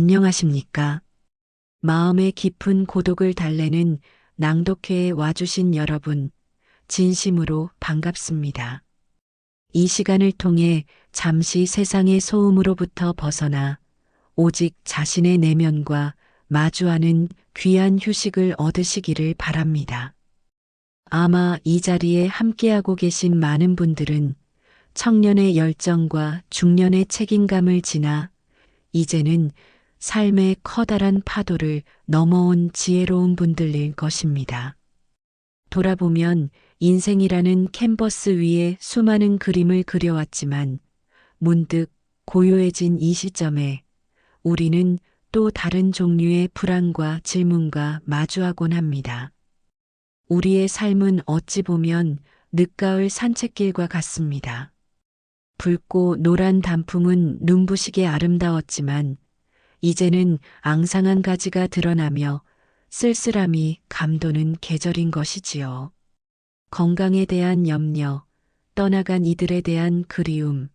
안녕하십니까? 마음의 깊은 고독을 달래는 낭독회에 와주신 여러분, 진심으로 반갑습니다. 이 시간을 통해 잠시 세상의 소음으로부터 벗어나 오직 자신의 내면과 마주하는 귀한 휴식을 얻으시기를 바랍니다. 아마 이 자리에 함께하고 계신 많은 분들은 청년의 열정과 중년의 책임감을 지나 이제는 삶의 커다란 파도를 넘어온 지혜로운 분들일 것입니다. 돌아보면 인생이라는 캔버스 위에 수많은 그림을 그려왔지만 문득 고요해진 이 시점에 우리는 또 다른 종류의 불안과 질문과 마주하곤 합니다. 우리의 삶은 어찌 보면 늦가을 산책길과 같습니다. 붉고 노란 단풍은 눈부시게 아름다웠지만 이제는 앙상한 가지가 드러나며 쓸쓸함이 감도는 계절인 것이지요. 건강에 대한 염려, 떠나간 이들에 대한 그리움,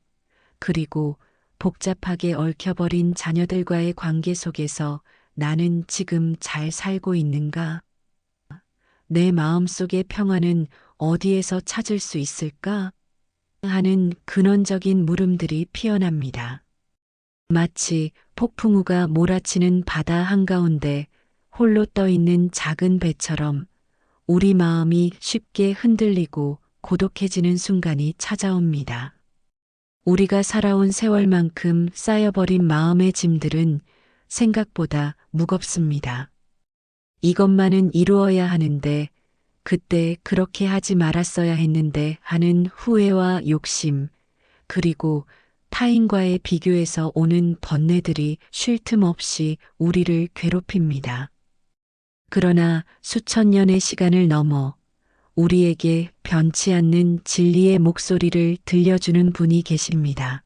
그리고 복잡하게 얽혀버린 자녀들과의 관계 속에서 나는 지금 잘 살고 있는가? 내 마음속의 평화는 어디에서 찾을 수 있을까? 하는 근원적인 물음들이 피어납니다. 마치 폭풍우가 몰아치는 바다 한가운데 홀로 떠 있는 작은 배처럼 우리 마음이 쉽게 흔들리고 고독해지는 순간이 찾아옵니다. 우리가 살아온 세월만큼 쌓여버린 마음의 짐들은 생각보다 무겁습니다. 이것만은 이루어야 하는데 그때 그렇게 하지 말았어야 했는데 하는 후회와 욕심, 그리고 타인과의 비교에서 오는 번뇌들이 쉴 틈 없이 우리를 괴롭힙니다. 그러나 수천 년의 시간을 넘어 우리에게 변치 않는 진리의 목소리를 들려주는 분이 계십니다.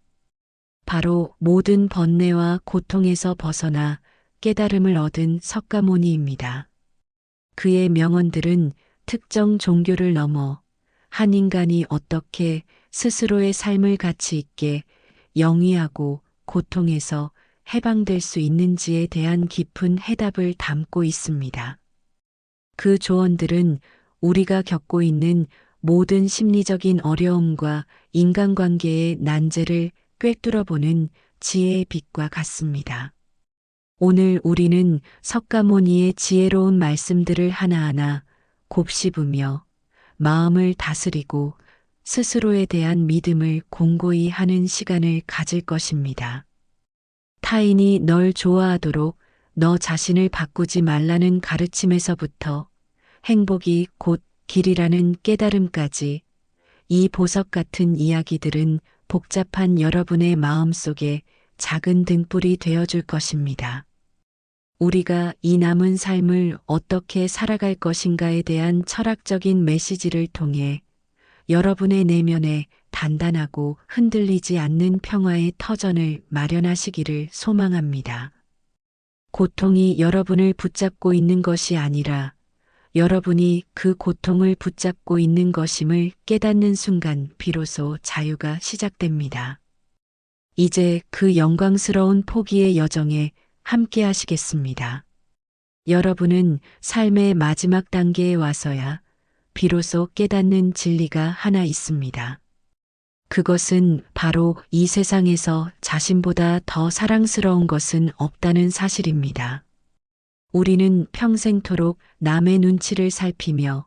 바로 모든 번뇌와 고통에서 벗어나 깨달음을 얻은 석가모니입니다. 그의 명언들은 특정 종교를 넘어 한 인간이 어떻게 스스로의 삶을 가치 있게 영위하고 고통에서 해방될 수 있는지에 대한 깊은 해답을 담고 있습니다. 그 조언들은 우리가 겪고 있는 모든 심리적인 어려움과 인간관계의 난제를 꿰뚫어보는 지혜의 빛과 같습니다. 오늘 우리는 석가모니의 지혜로운 말씀들을 하나하나 곱씹으며 마음을 다스리고 스스로에 대한 믿음을 공고히 하는 시간을 가질 것입니다. 타인이 널 좋아하도록 너 자신을 바꾸지 말라는 가르침에서부터 행복이 곧 길이라는 깨달음까지 이 보석 같은 이야기들은 복잡한 여러분의 마음 속에 작은 등불이 되어줄 것입니다. 우리가 이 남은 삶을 어떻게 살아갈 것인가에 대한 철학적인 메시지를 통해 여러분의 내면에 단단하고 흔들리지 않는 평화의 터전을 마련하시기를 소망합니다. 고통이 여러분을 붙잡고 있는 것이 아니라 여러분이 그 고통을 붙잡고 있는 것임을 깨닫는 순간 비로소 자유가 시작됩니다. 이제 그 영광스러운 포기의 여정에 함께 하시겠습니다. 여러분은 삶의 마지막 단계에 와서야 비로소 깨닫는 진리가 하나 있습니다. 그것은 바로 이 세상에서 자신보다 더 사랑스러운 것은 없다는 사실입니다. 우리는 평생토록 남의 눈치를 살피며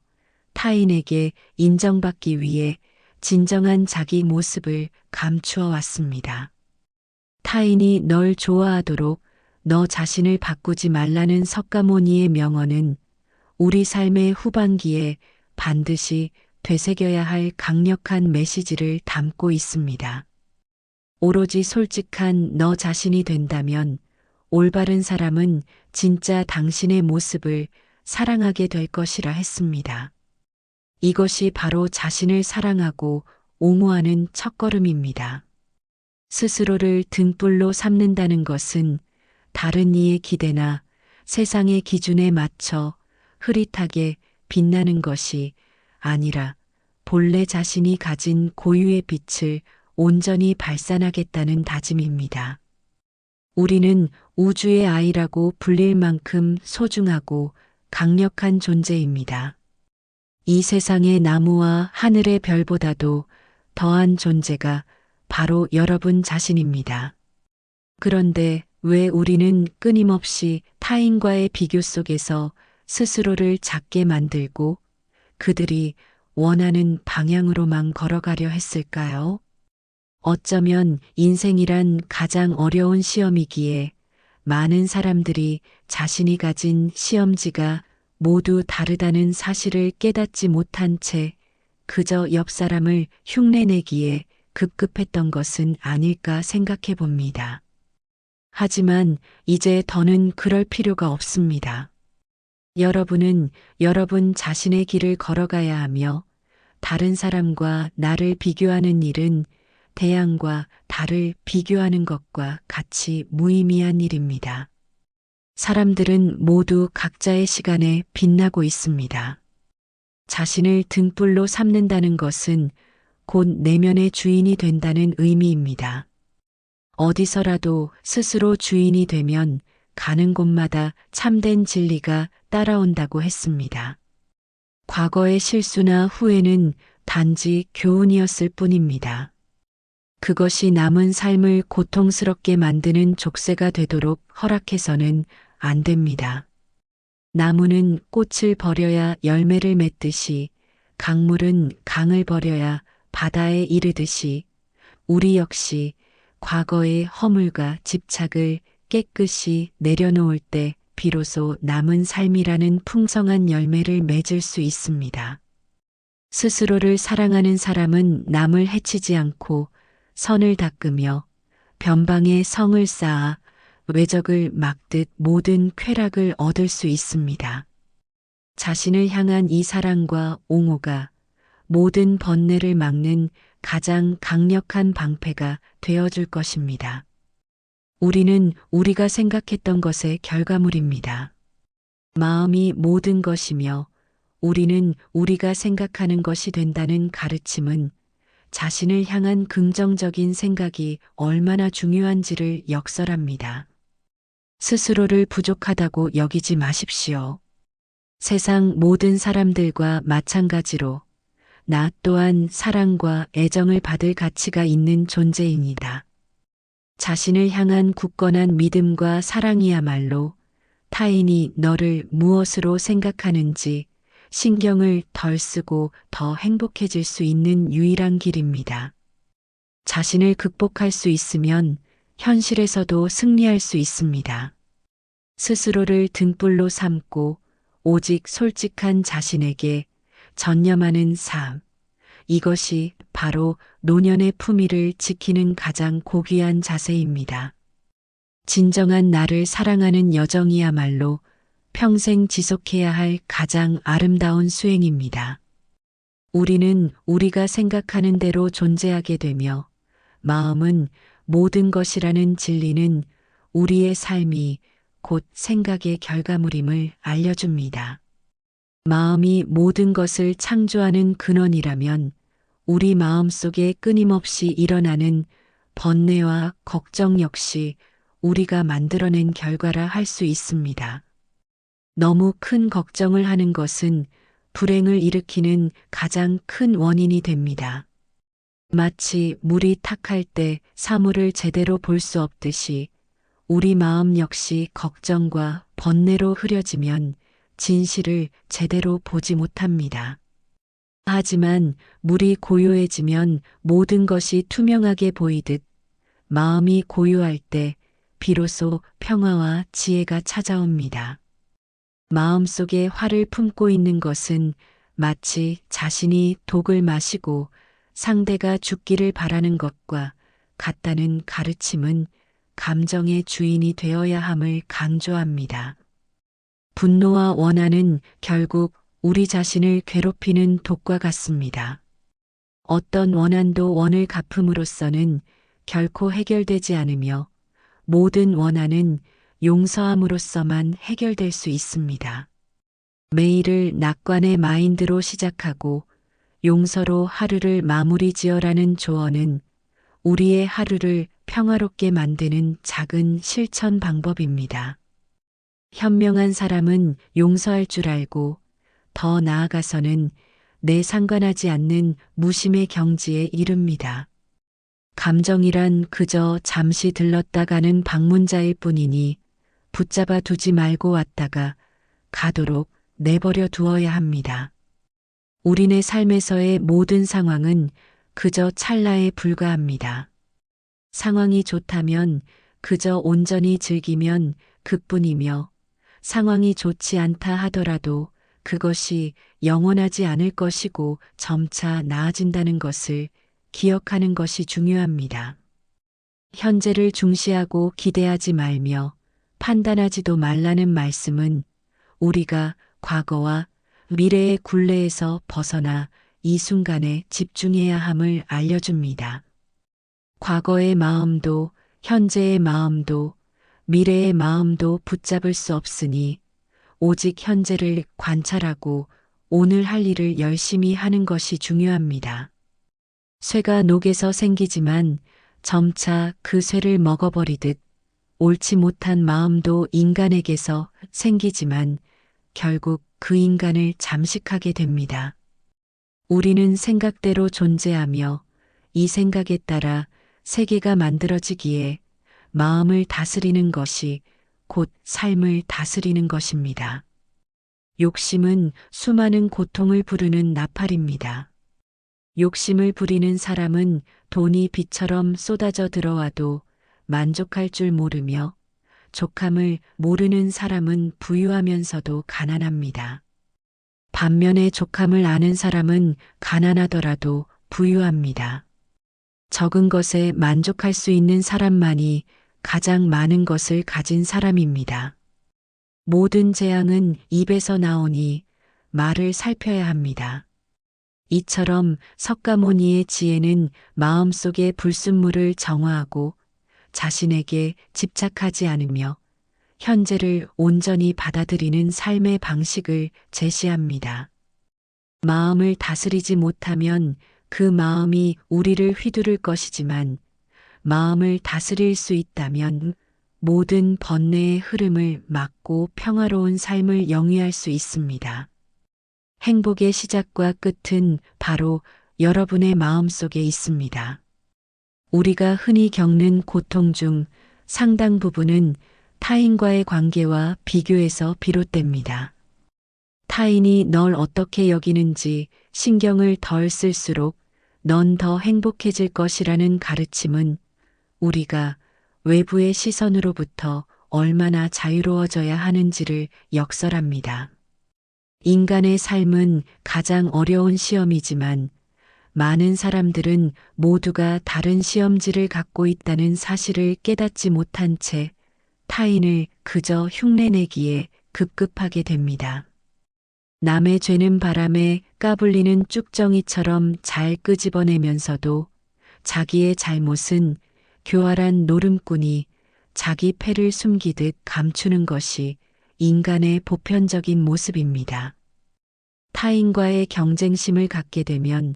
타인에게 인정받기 위해 진정한 자기 모습을 감추어 왔습니다. 타인이 널 좋아하도록 너 자신을 바꾸지 말라는 석가모니의 명언은 우리 삶의 후반기에 반드시 되새겨야 할 강력한 메시지를 담고 있습니다. 오로지 솔직한 너 자신이 된다면 올바른 사람은 진짜 당신의 모습을 사랑하게 될 것이라 했습니다. 이것이 바로 자신을 사랑하고 옹호하는 첫걸음입니다. 스스로를 등불로 삼는다는 것은 다른 이의 기대나 세상의 기준에 맞춰 흐릿하게 빛나는 것이 아니라 본래 자신이 가진 고유의 빛을 온전히 발산하겠다는 다짐입니다. 우리는 우주의 아이라고 불릴 만큼 소중하고 강력한 존재입니다. 이 세상의 나무와 하늘의 별보다도 더한 존재가 바로 여러분 자신입니다. 그런데 왜 우리는 끊임없이 타인과의 비교 속에서 스스로를 작게 만들고 그들이 원하는 방향으로만 걸어가려 했을까요? 어쩌면 인생이란 가장 어려운 시험이기에 많은 사람들이 자신이 가진 시험지가 모두 다르다는 사실을 깨닫지 못한 채 그저 옆 사람을 흉내내기에 급급했던 것은 아닐까 생각해 봅니다. 하지만 이제 더는 그럴 필요가 없습니다. 여러분은 여러분 자신의 길을 걸어가야 하며 다른 사람과 나를 비교하는 일은 태양과 달을 비교하는 것과 같이 무의미한 일입니다. 사람들은 모두 각자의 시간에 빛나고 있습니다. 자신을 등불로 삼는다는 것은 곧 내면의 주인이 된다는 의미입니다. 어디서라도 스스로 주인이 되면 가는 곳마다 참된 진리가 따라온다고 했습니다. 과거의 실수나 후회는 단지 교훈이었을 뿐입니다. 그것이 남은 삶을 고통스럽게 만드는 족쇄가 되도록 허락해서는 안 됩니다. 나무는 꽃을 버려야 열매를 맺듯이 강물은 강을 버려야 바다에 이르듯이 우리 역시 과거의 허물과 집착을 깨끗이 내려놓을 때 비로소 남은 삶이라는 풍성한 열매를 맺을 수 있습니다. 스스로를 사랑하는 사람은 남을 해치지 않고 선을 닦으며 변방에 성을 쌓아 외적을 막듯 모든 쾌락을 얻을 수 있습니다. 자신을 향한 이 사랑과 옹호가 모든 번뇌를 막는 가장 강력한 방패가 되어줄 것입니다. 우리는 우리가 생각했던 것의 결과물입니다. 마음이 모든 것이며 우리는 우리가 생각하는 것이 된다는 가르침은 자신을 향한 긍정적인 생각이 얼마나 중요한지를 역설합니다. 스스로를 부족하다고 여기지 마십시오. 세상 모든 사람들과 마찬가지로 나 또한 사랑과 애정을 받을 가치가 있는 존재입니다. 자신을 향한 굳건한 믿음과 사랑이야말로 타인이 너를 무엇으로 생각하는지 신경을 덜 쓰고 더 행복해질 수 있는 유일한 길입니다. 자신을 극복할 수 있으면 현실에서도 승리할 수 있습니다. 스스로를 등불로 삼고 오직 솔직한 자신에게 전념하는 삶. 이것이 바로 노년의 품위를 지키는 가장 고귀한 자세입니다. 진정한 나를 사랑하는 여정이야말로 평생 지속해야 할 가장 아름다운 수행입니다. 우리는 우리가 생각하는 대로 존재하게 되며 마음은 모든 것이라는 진리는 우리의 삶이 곧 생각의 결과물임을 알려줍니다. 마음이 모든 것을 창조하는 근원이라면 우리 마음 속에 끊임없이 일어나는 번뇌와 걱정 역시 우리가 만들어낸 결과라 할 수 있습니다. 너무 큰 걱정을 하는 것은 불행을 일으키는 가장 큰 원인이 됩니다. 마치 물이 탁할 때 사물을 제대로 볼 수 없듯이 우리 마음 역시 걱정과 번뇌로 흐려지면 진실을 제대로 보지 못합니다. 하지만 물이 고요해지면 모든 것이 투명하게 보이듯 마음이 고요할 때 비로소 평화와 지혜가 찾아옵니다. 마음 속에 화를 품고 있는 것은 마치 자신이 독을 마시고 상대가 죽기를 바라는 것과 같다는 가르침은 감정의 주인이 되어야 함을 강조합니다. 분노와 원한은 결국 우리 자신을 괴롭히는 독과 같습니다. 어떤 원한도 원을 갚음으로써는 결코 해결되지 않으며 모든 원한은 용서함으로써만 해결될 수 있습니다. 매일을 낙관의 마인드로 시작하고 용서로 하루를 마무리 지어라는 조언은 우리의 하루를 평화롭게 만드는 작은 실천 방법입니다. 현명한 사람은 용서할 줄 알고 더 나아가서는 내 상관하지 않는 무심의 경지에 이릅니다. 감정이란 그저 잠시 들렀다 가는 방문자일 뿐이니 붙잡아 두지 말고 왔다가 가도록 내버려 두어야 합니다. 우리네 삶에서의 모든 상황은 그저 찰나에 불과합니다. 상황이 좋다면 그저 온전히 즐기면 그뿐이며 상황이 좋지 않다 하더라도 그것이 영원하지 않을 것이고 점차 나아진다는 것을 기억하는 것이 중요합니다. 현재를 중시하고 기대하지 말며 판단하지도 말라는 말씀은 우리가 과거와 미래의 굴레에서 벗어나 이 순간에 집중해야 함을 알려줍니다. 과거의 마음도 현재의 마음도 미래의 마음도 붙잡을 수 없으니 오직 현재를 관찰하고 오늘 할 일을 열심히 하는 것이 중요합니다. 쇠가 녹에서 생기지만 점차 그 쇠를 먹어버리듯 옳지 못한 마음도 인간에게서 생기지만 결국 그 인간을 잠식하게 됩니다. 우리는 생각대로 존재하며 이 생각에 따라 세계가 만들어지기에 마음을 다스리는 것이 곧 삶을 다스리는 것입니다. 욕심은 수많은 고통을 부르는 나팔입니다. 욕심을 부리는 사람은 돈이 비처럼 쏟아져 들어와도 만족할 줄 모르며 족함을 모르는 사람은 부유하면서도 가난합니다. 반면에 족함을 아는 사람은 가난하더라도 부유합니다. 적은 것에 만족할 수 있는 사람만이 가장 많은 것을 가진 사람입니다. 모든 재앙은 입에서 나오니 말을 살펴야 합니다. 이처럼 석가모니의 지혜는 마음속의 불순물을 정화하고 자신에게 집착하지 않으며 현재를 온전히 받아들이는 삶의 방식을 제시합니다. 마음을 다스리지 못하면 그 마음이 우리를 휘두를 것이지만 마음을 다스릴 수 있다면 모든 번뇌의 흐름을 막고 평화로운 삶을 영위할 수 있습니다. 행복의 시작과 끝은 바로 여러분의 마음 속에 있습니다. 우리가 흔히 겪는 고통 중 상당 부분은 타인과의 관계와 비교에서 비롯됩니다. 타인이 널 어떻게 여기는지 신경을 덜 쓸수록 넌 더 행복해질 것이라는 가르침은 우리가 외부의 시선으로부터 얼마나 자유로워져야 하는지를 역설합니다. 인간의 삶은 가장 어려운 시험이지만 많은 사람들은 모두가 다른 시험지를 갖고 있다는 사실을 깨닫지 못한 채 타인을 그저 흉내내기에 급급하게 됩니다. 남의 죄는 바람에 까불리는 쭉정이처럼 잘 끄집어내면서도 자기의 잘못은 교활한 노름꾼이 자기 패를 숨기듯 감추는 것이 인간의 보편적인 모습입니다. 타인과의 경쟁심을 갖게 되면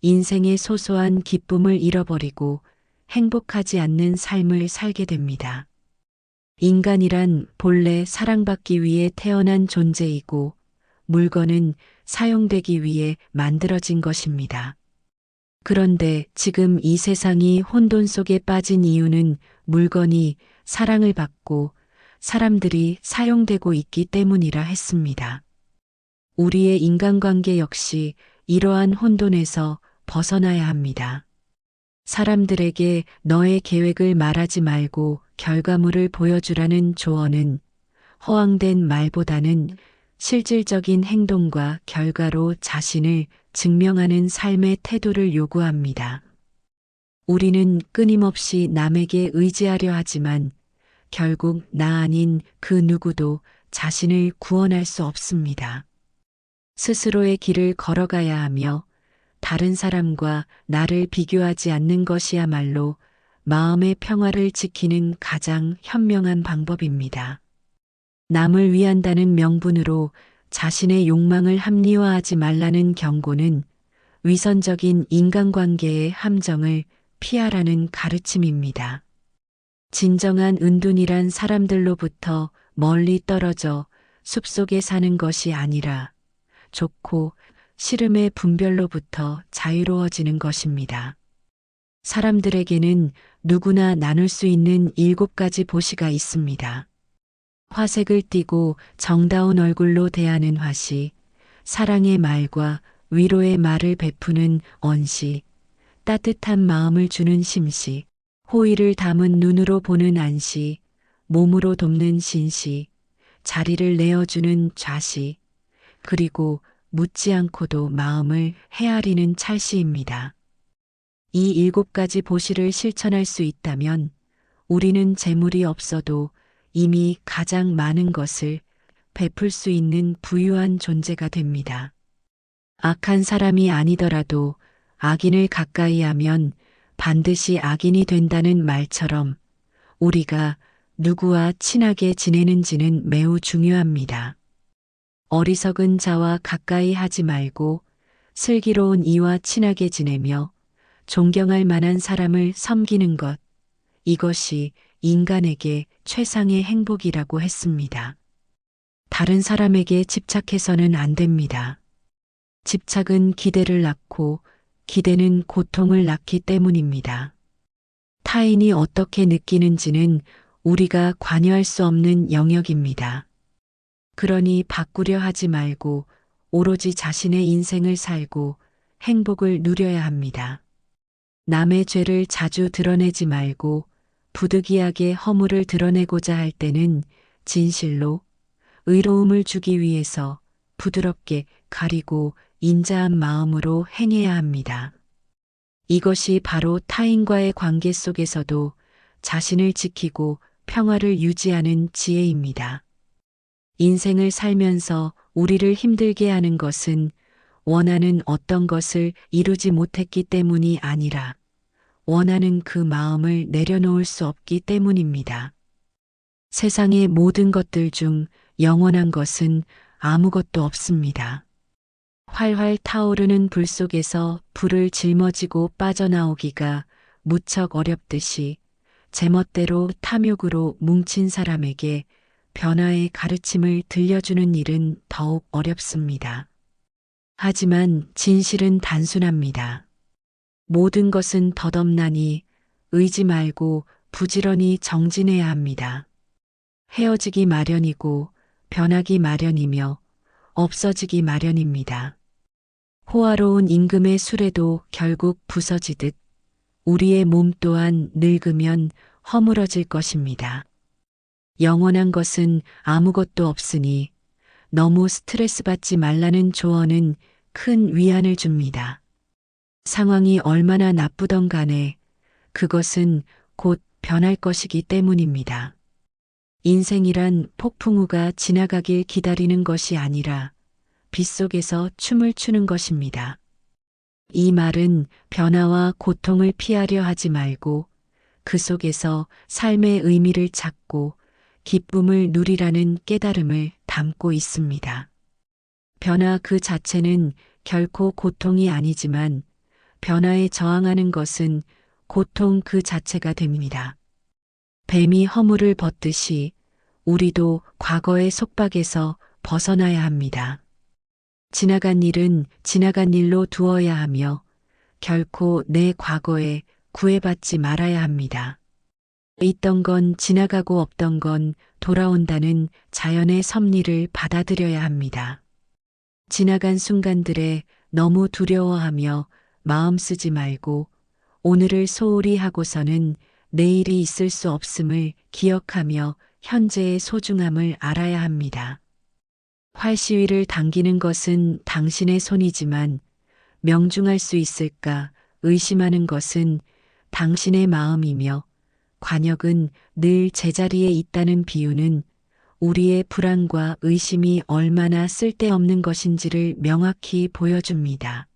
인생의 소소한 기쁨을 잃어버리고 행복하지 않는 삶을 살게 됩니다. 인간이란 본래 사랑받기 위해 태어난 존재이고 물건은 사용되기 위해 만들어진 것입니다. 그런데 지금 이 세상이 혼돈 속에 빠진 이유는 물건이 사랑을 받고 사람들이 사용되고 있기 때문이라 했습니다. 우리의 인간관계 역시 이러한 혼돈에서 벗어나야 합니다. 사람들에게 너의 계획을 말하지 말고 결과물을 보여주라는 조언은 허황된 말보다는 실질적인 행동과 결과로 자신을 증명하는 삶의 태도를 요구합니다. 우리는 끊임없이 남에게 의지하려 하지만 결국 나 아닌 그 누구도 자신을 구원할 수 없습니다. 스스로의 길을 걸어가야 하며 다른 사람과 나를 비교하지 않는 것이야말로 마음의 평화를 지키는 가장 현명한 방법입니다. 남을 위한다는 명분으로 자신의 욕망을 합리화하지 말라는 경고는 위선적인 인간관계의 함정을 피하라는 가르침입니다. 진정한 은둔이란 사람들로부터 멀리 떨어져 숲속에 사는 것이 아니라 좋고 싫음의 분별로부터 자유로워지는 것입니다. 사람들에게는 누구나 나눌 수 있는 일곱 가지 보시가 있습니다. 화색을 띠고 정다운 얼굴로 대하는 화시, 사랑의 말과 위로의 말을 베푸는 언시, 따뜻한 마음을 주는 심시, 호의를 담은 눈으로 보는 안시, 몸으로 돕는 신시, 자리를 내어주는 좌시, 그리고 묻지 않고도 마음을 헤아리는 찰시입니다. 이 일곱 가지 보시를 실천할 수 있다면 우리는 재물이 없어도 이미 가장 많은 것을 베풀 수 있는 부유한 존재가 됩니다. 악한 사람이 아니더라도 악인을 가까이 하면 반드시 악인이 된다는 말처럼 우리가 누구와 친하게 지내는지는 매우 중요합니다. 어리석은 자와 가까이 하지 말고 슬기로운 이와 친하게 지내며 존경할 만한 사람을 섬기는 것, 이것이 인간에게 최상의 행복이라고 했습니다. 다른 사람에게 집착해서는 안 됩니다. 집착은 기대를 낳고 기대는 고통을 낳기 때문입니다. 타인이 어떻게 느끼는지는 우리가 관여할 수 없는 영역입니다. 그러니 바꾸려 하지 말고 오로지 자신의 인생을 살고 행복을 누려야 합니다. 남의 죄를 자주 드러내지 말고 부득이하게 허물을 드러내고자 할 때는 진실로 의로움을 주기 위해서 부드럽게 가리고 인자한 마음으로 행해야 합니다. 이것이 바로 타인과의 관계 속에서도 자신을 지키고 평화를 유지하는 지혜입니다. 인생을 살면서 우리를 힘들게 하는 것은 원하는 어떤 것을 이루지 못했기 때문이 아니라 원하는 그 마음을 내려놓을 수 없기 때문입니다. 세상의 모든 것들 중 영원한 것은 아무것도 없습니다. 활활 타오르는 불 속에서 불을 짊어지고 빠져나오기가 무척 어렵듯이 제멋대로 탐욕으로 뭉친 사람에게 변화의 가르침을 들려주는 일은 더욱 어렵습니다. 하지만 진실은 단순합니다. 모든 것은 덧없나니 의지 말고 부지런히 정진해야 합니다. 헤어지기 마련이고 변하기 마련이며 없어지기 마련입니다. 호화로운 임금의 수레도 결국 부서지듯 우리의 몸 또한 늙으면 허물어질 것입니다. 영원한 것은 아무것도 없으니 너무 스트레스 받지 말라는 조언은 큰 위안을 줍니다. 상황이 얼마나 나쁘던 간에 그것은 곧 변할 것이기 때문입니다. 인생이란 폭풍우가 지나가길 기다리는 것이 아니라 빗속에서 춤을 추는 것입니다. 이 말은 변화와 고통을 피하려 하지 말고 그 속에서 삶의 의미를 찾고 기쁨을 누리라는 깨달음을 담고 있습니다. 변화 그 자체는 결코 고통이 아니지만 변화에 저항하는 것은 고통 그 자체가 됩니다. 뱀이 허물을 벗듯이 우리도 과거의 속박에서 벗어나야 합니다. 지나간 일은 지나간 일로 두어야 하며 결코 내 과거에 구애받지 말아야 합니다. 있던 건 지나가고 없던 건 돌아온다는 자연의 섭리를 받아들여야 합니다. 지나간 순간들에 너무 두려워하며 마음 쓰지 말고 오늘을 소홀히 하고서는 내일이 있을 수 없음을 기억하며 현재의 소중함을 알아야 합니다. 활시위를 당기는 것은 당신의 손이지만 명중할 수 있을까 의심하는 것은 당신의 마음이며 관역은 늘 제자리에 있다는 비유는 우리의 불안과 의심이 얼마나 쓸데없는 것인지를 명확히 보여줍니다.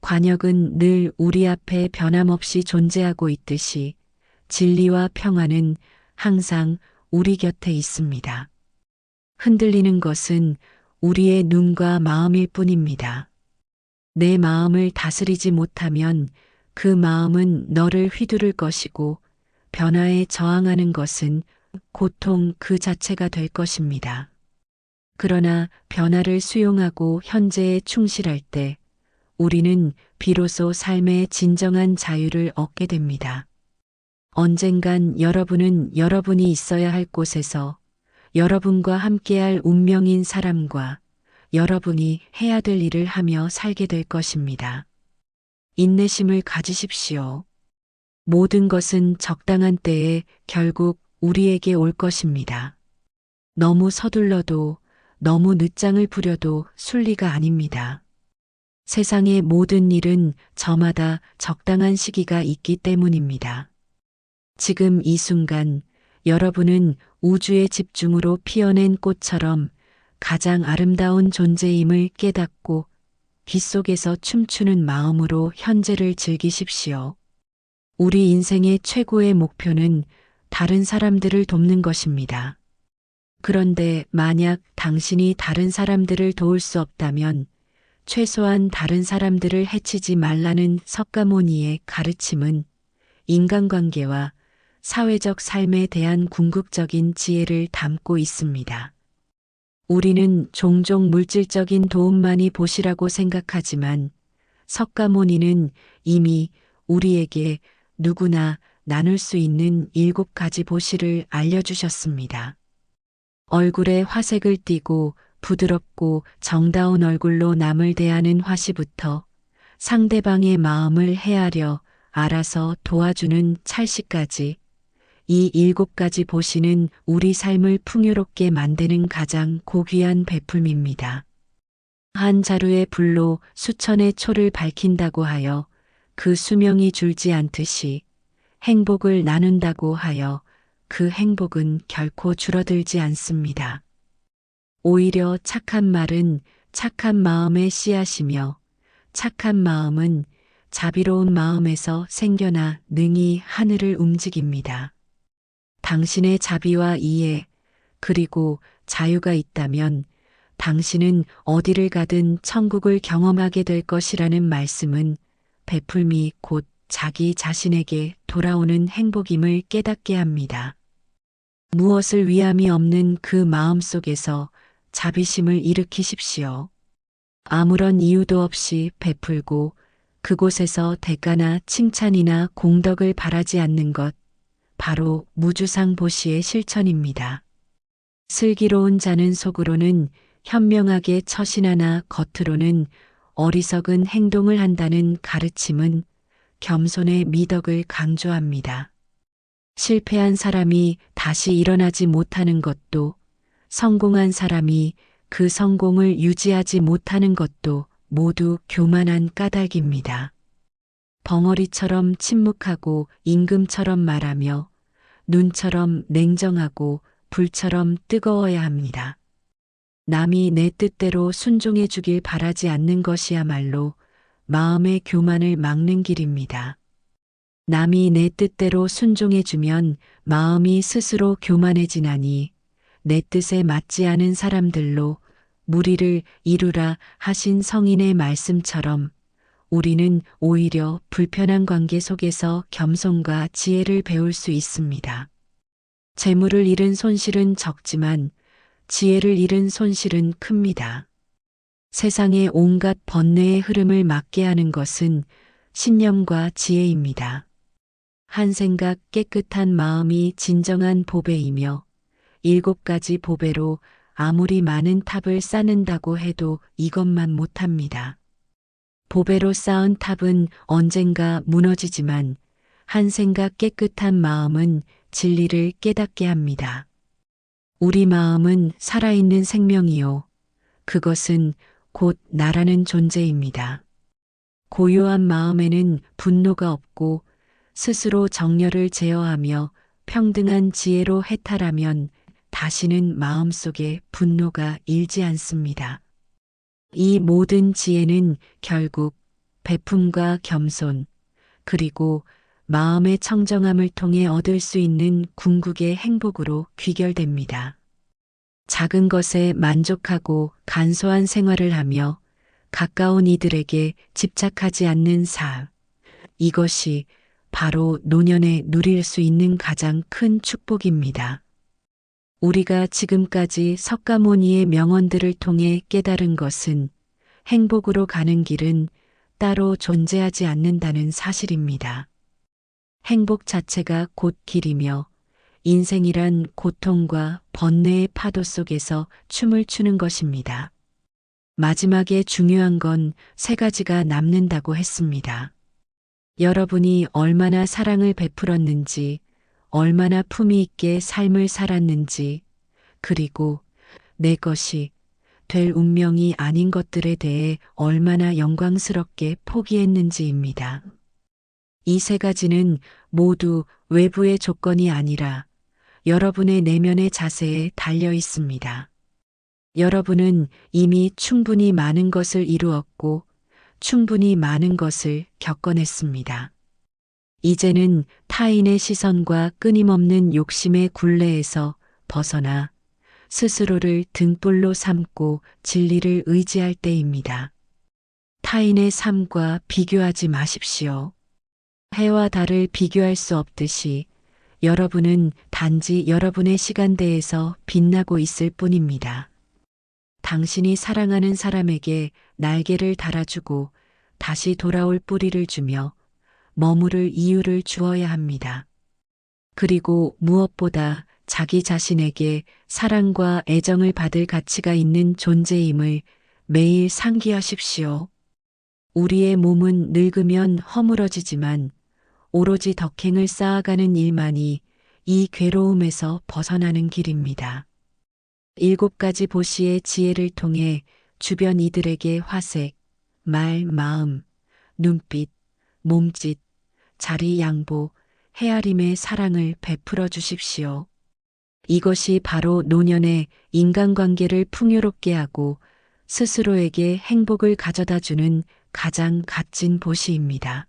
관역은 늘 우리 앞에 변함없이 존재하고 있듯이 진리와 평화는 항상 우리 곁에 있습니다. 흔들리는 것은 우리의 눈과 마음일 뿐입니다. 내 마음을 다스리지 못하면 그 마음은 너를 휘두를 것이고 변화에 저항하는 것은 고통 그 자체가 될 것입니다. 그러나 변화를 수용하고 현재에 충실할 때 우리는 비로소 삶의 진정한 자유를 얻게 됩니다. 언젠간 여러분은 여러분이 있어야 할 곳에서 여러분과 함께할 운명인 사람과 여러분이 해야 될 일을 하며 살게 될 것입니다. 인내심을 가지십시오. 모든 것은 적당한 때에 결국 우리에게 올 것입니다. 너무 서둘러도 너무 늦장을 부려도 순리가 아닙니다. 세상의 모든 일은 저마다 적당한 시기가 있기 때문입니다. 지금 이 순간 여러분은 우주의 집중으로 피어낸 꽃처럼 가장 아름다운 존재임을 깨닫고 빗속에서 춤추는 마음으로 현재를 즐기십시오. 우리 인생의 최고의 목표는 다른 사람들을 돕는 것입니다. 그런데 만약 당신이 다른 사람들을 도울 수 없다면 최소한 다른 사람들을 해치지 말라는 석가모니의 가르침은 인간관계와 사회적 삶에 대한 궁극적인 지혜를 담고 있습니다. 우리는 종종 물질적인 도움만이 보시라고 생각하지만 석가모니는 이미 우리에게 누구나 나눌 수 있는 일곱 가지 보시를 알려주셨습니다. 얼굴에 화색을 띠고 부드럽고 정다운 얼굴로 남을 대하는 화시부터 상대방의 마음을 헤아려 알아서 도와주는 찰시까지 이 일곱 가지 보시는 우리 삶을 풍요롭게 만드는 가장 고귀한 베품입니다. 한 자루의 불로 수천의 초를 밝힌다고 하여 그 수명이 줄지 않듯이 행복을 나눈다고 하여 그 행복은 결코 줄어들지 않습니다. 오히려 착한 말은 착한 마음의 씨앗이며 착한 마음은 자비로운 마음에서 생겨나 능히 하늘을 움직입니다. 당신의 자비와 이해, 그리고 자유가 있다면 당신은 어디를 가든 천국을 경험하게 될 것이라는 말씀은 베풀미 곧 자기 자신에게 돌아오는 행복임을 깨닫게 합니다. 무엇을 위함이 없는 그 마음 속에서 자비심을 일으키십시오. 아무런 이유도 없이 베풀고 그곳에서 대가나 칭찬이나 공덕을 바라지 않는 것, 바로 무주상 보시의 실천입니다. 슬기로운 자는 속으로는 현명하게 처신하나 겉으로는 어리석은 행동을 한다는 가르침은 겸손의 미덕을 강조합니다. 실패한 사람이 다시 일어나지 못하는 것도 성공한 사람이 그 성공을 유지하지 못하는 것도 모두 교만한 까닭입니다. 벙어리처럼 침묵하고 임금처럼 말하며 눈처럼 냉정하고 불처럼 뜨거워야 합니다. 남이 내 뜻대로 순종해 주길 바라지 않는 것이야말로 마음의 교만을 막는 길입니다. 남이 내 뜻대로 순종해 주면 마음이 스스로 교만해지나니 내 뜻에 맞지 않은 사람들로 무리를 이루라 하신 성인의 말씀처럼 우리는 오히려 불편한 관계 속에서 겸손과 지혜를 배울 수 있습니다. 재물을 잃은 손실은 적지만 지혜를 잃은 손실은 큽니다. 세상의 온갖 번뇌의 흐름을 막게 하는 것은 신념과 지혜입니다. 한 생각 깨끗한 마음이 진정한 보배이며 일곱 가지 보배로 아무리 많은 탑을 쌓는다고 해도 이것만 못합니다. 보배로 쌓은 탑은 언젠가 무너지지만 한 생각 깨끗한 마음은 진리를 깨닫게 합니다. 우리 마음은 살아있는 생명이요. 그것은 곧 나라는 존재입니다. 고요한 마음에는 분노가 없고 스스로 정열을 제어하며 평등한 지혜로 해탈하면 다시는 마음속에 분노가 일지 않습니다. 이 모든 지혜는 결국 베품과 겸손, 그리고 마음의 청정함을 통해 얻을 수 있는 궁극의 행복으로 귀결됩니다. 작은 것에 만족하고 간소한 생활을 하며 가까운 이들에게 집착하지 않는 삶. 이것이 바로 노년에 누릴 수 있는 가장 큰 축복입니다. 우리가 지금까지 석가모니의 명언들을 통해 깨달은 것은 행복으로 가는 길은 따로 존재하지 않는다는 사실입니다. 행복 자체가 곧 길이며 인생이란 고통과 번뇌의 파도 속에서 춤을 추는 것입니다. 마지막에 중요한 건 세 가지가 남는다고 했습니다. 여러분이 얼마나 사랑을 베풀었는지, 얼마나 품위 있게 삶을 살았는지, 그리고 내 것이 될 운명이 아닌 것들에 대해 얼마나 영광스럽게 포기했는지입니다. 이 세 가지는 모두 외부의 조건이 아니라 여러분의 내면의 자세에 달려 있습니다. 여러분은 이미 충분히 많은 것을 이루었고 충분히 많은 것을 겪어냈습니다. 이제는 타인의 시선과 끊임없는 욕심의 굴레에서 벗어나 스스로를 등불로 삼고 진리를 의지할 때입니다. 타인의 삶과 비교하지 마십시오. 해와 달을 비교할 수 없듯이 여러분은 단지 여러분의 시간대에서 빛나고 있을 뿐입니다. 당신이 사랑하는 사람에게 날개를 달아주고 다시 돌아올 뿌리를 주며 머무를 이유를 주어야 합니다. 그리고 무엇보다 자기 자신에게 사랑과 애정을 받을 가치가 있는 존재임을 매일 상기하십시오. 우리의 몸은 늙으면 허물어지지만 오로지 덕행을 쌓아가는 일만이 이 괴로움에서 벗어나는 길입니다. 일곱 가지 보시의 지혜를 통해 주변 이들에게 화색, 말, 마음, 눈빛, 몸짓, 자리 양보, 헤아림의 사랑을 베풀어 주십시오. 이것이 바로 노년의 인간관계를 풍요롭게 하고 스스로에게 행복을 가져다 주는 가장 값진 보시입니다.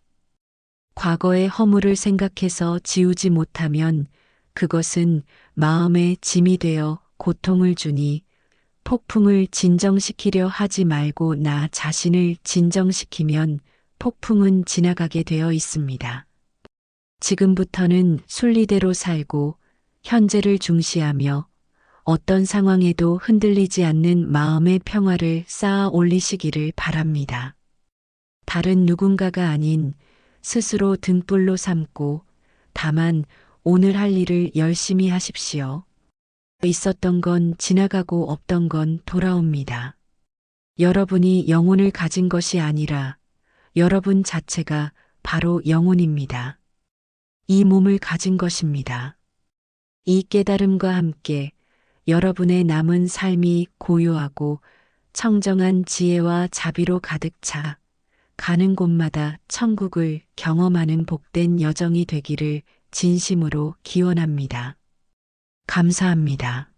과거의 허물을 생각해서 지우지 못하면 그것은 마음의 짐이 되어 고통을 주니 폭풍을 진정시키려 하지 말고 나 자신을 진정시키면 폭풍은 지나가게 되어 있습니다. 지금부터는 순리대로 살고 현재를 중시하며 어떤 상황에도 흔들리지 않는 마음의 평화를 쌓아 올리시기를 바랍니다. 다른 누군가가 아닌 스스로 등불로 삼고 다만 오늘 할 일을 열심히 하십시오. 있었던 건 지나가고 없던 건 돌아옵니다. 여러분이 영혼을 가진 것이 아니라 여러분 자체가 바로 영혼입니다. 이 몸을 가진 것입니다. 이 깨달음과 함께 여러분의 남은 삶이 고요하고 청정한 지혜와 자비로 가득 차 가는 곳마다 천국을 경험하는 복된 여정이 되기를 진심으로 기원합니다. 감사합니다.